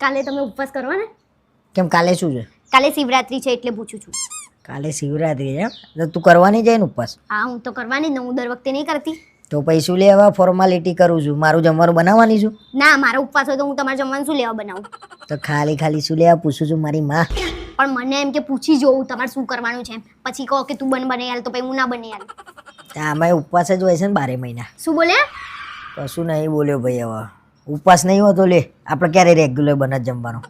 કાલે તમે ઉપવાસ કરવાના કેમ કાલે શું છે? કાલે શિવરાત્રી છે એટલે પૂછું છું. કાલે શિવરાત્રી છે તો તું કરવાની જાય ને ઉપવાસ? હા હું તો કરવાની જ ને હું દર વખતે નહીં કરતી. તો પછી શું લેવા? ફોર્માલિટી કરું છું. મારું જમવાનું બનાવવાની છું? ના મારો ઉપવાસ હોય તો હું તમારે જમવાનું શું લેવા બનાવું? તો ખાલી ખાલી શું લેવા પૂછું છું મારી માં? પણ મને એમ કે પૂછી જોઉં તમારે શું કરવાનું છે પછી કહો કે તું બન બને યાર તો પછી હું ના બને યાર આમાં ઉપવાસ જ હોય છે ને બારે મહિના. શું બોલે કશું નહીં બોલ્યો ભાઈ હવે. ઉપવાસ નહીં હોતો લે આપણે ક્યારે રેગ્યુલર બને જમવાનો?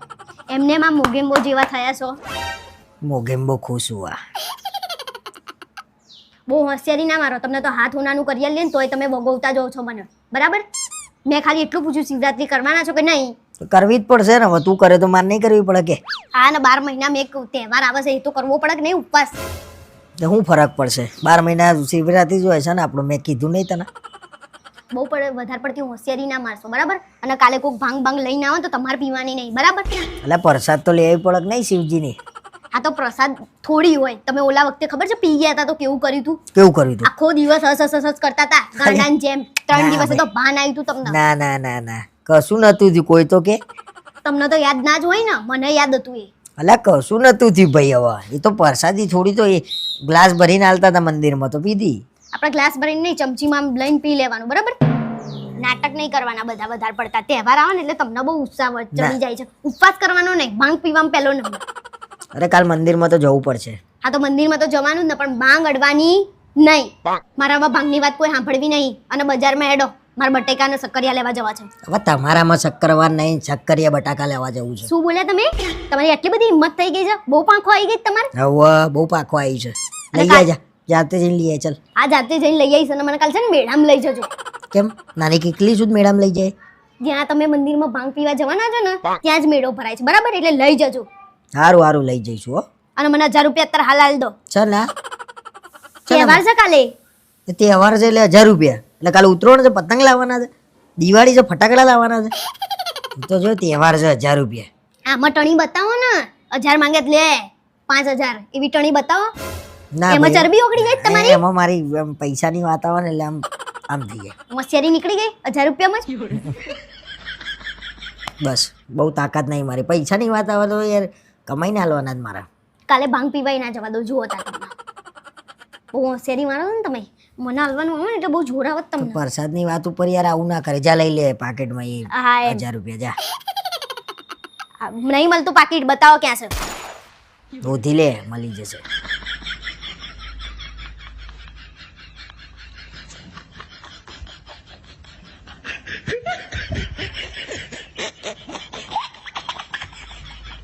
એમને માં મોગેમ્બો જેવા થયા છો. મોગેમ્બો ખુશ હુઆ બહુ હોશિયારી ના મારો તમને તો હાથ ઉનાનું કરી લે ને તોય તમે વગોવતા જાઓ છો મને. બરાબર? મેં ખાલી એટલું પૂછ્યું શિવરાત્રી કરવાના છો કે નહીં? કરવી જ પડશે ને હવે તું કરે તો મારે નહીં કરવી પડે કે? હા ને બાર મહિનામાં એક તહેવાર આવે છે એ તો કરવો પડે કે નહીં ઉપવાસ? તો શું ફરક પડશે. બાર મહિના શિવરાત્રી જ હોય છે ને આપણું મેં કીધું નહીં તને. બહુ પણ વધારે પડતી હોશિયારી ના મારશો બરાબર? અને કાલે કોઈક ભાંગ ભાંગ લઈને આવો તો તમારે પીવાની નહીં બરાબર? એટલે પ્રસાદ તો લેવી પડે કે નહીં શિવજીની? આ તો પ્રસાદ થોડી હોય. તમે ઓલા વખતે ખબર છે પી ગયા હતા તો કેવું કર્યું તું? કેવું કર્યું તું? આખો દિવસ હસ હસ હસ કરતા હતા. ગાંડાની જેમ. ત્રણ દિવસે તો ભાન આવ્યું તું તમને. ના ના ના ના. કશું નતું થયું. કોઈ તો કે? તમને તો યાદ ના જ હોય ને? મને યાદ હતું એ. અલા કશું નતું થયું ભાઈ હવે. એ તો પ્રસાદી થોડી તો એ ગ્લાસ ભરીને હાલતા હતા મંદિરમાં તો પીધી. આપણે ગ્લાસ ભરીને નહીં ચમચીમાં લઈને પી લેવાનું બરાબર? નાટક નહીં કરવાના બધા વધારે પડતા તહેવાર આવે ને એટલે તમને બહુ ઉત્સાહ ચડી જાય છે. ઉપવાસ કરવાનો નહીં ભાંગ પીવામાં પહેલો નંબર. અરે કાલ મંદિરમાં તો જવું પડશે. હા તો મંદિરમાં તો જવાનું જ ને પણ ભાંગ અડવાની નહીં. મારામાં ભાંગની વાત કોઈ સાંભળવી નહીં. અને બજારમાં હેડો મારા બટેકા અને સક્કરિયા લેવા જવા છે. હવે તમારામાં શક્કરવાર નહીં શક્કરિયા બટાકા લેવા જવું છે. શું બોલ્યા તમે? તમારી આટલી બધી હિંમત થઈ ગઈ છે? બહુ પાંખો આવી ગઈ તમારે? હવે બહુ પાંખો આવી છે. લઈ કાલ- જા જાતે જઈને લઈ આય ચાલ. આ જાતે જઈને લઈ આવીશ અને મને કાલ છે ને મેળામ લઈ જજો. કેમ? નાની કેટલી સુધ મેળામ લઈ જાય. જ્યાં તમે મંદિરમાં ભાંગ પીવા જવાના છો ને ત્યાં જ મેળો ભરાય છે. બરાબર? એટલે લઈ જજો. સારું સારું લઈ જઈશું હો. અને મને હજાર રૂપિયા અત્યારે હાલ હાલ દો. ચાલ ના તહેવાર છે કાલે? તહેવાર છે એટલે હજાર રૂપિયા. એટલે કાલે ઉતરોણ છે પતંગ લાવવાના છે દિવાળી છે ફટાકડા લાવવાના છે. તો જો તહેવાર છે હજાર રૂપિયા. આમાં ટણી બતાવો ને. હજાર માંગે લે. પાંચ હજાર. એવી ટણી બતાવો. ના એમાં ચરબી ઓગળી જાય તમારી? એમાં મારી આમ પૈસાની વાત આવે ને એટલે આમ આમ થઈ જાય. હોશિયારી નીકળી ગઈ? હજાર રૂપિયામાં જ? બસ બહુ તાકાત નહીં મારી. પૈસાની વાત આવે તો યાર કમાઈને હાલવાના જ મારા. કાલે ભાંગ પીવાય ના જવા દો જુઓ તા તમને બહુ હોશિયારી મારો ને તમે. મને હાલવાનું આવે ને એટલે બહુ જોરાવત તમને. પ્રસાદની વાત ઉપર યાર આવું ના કરે. જા લઈ લે પાકેટમાં એ એમ. હજાર રૂપિયા જા. નહીં મળતું પાકીટ બતાવો ક્યાં છે? શોધી લે મળી જશે.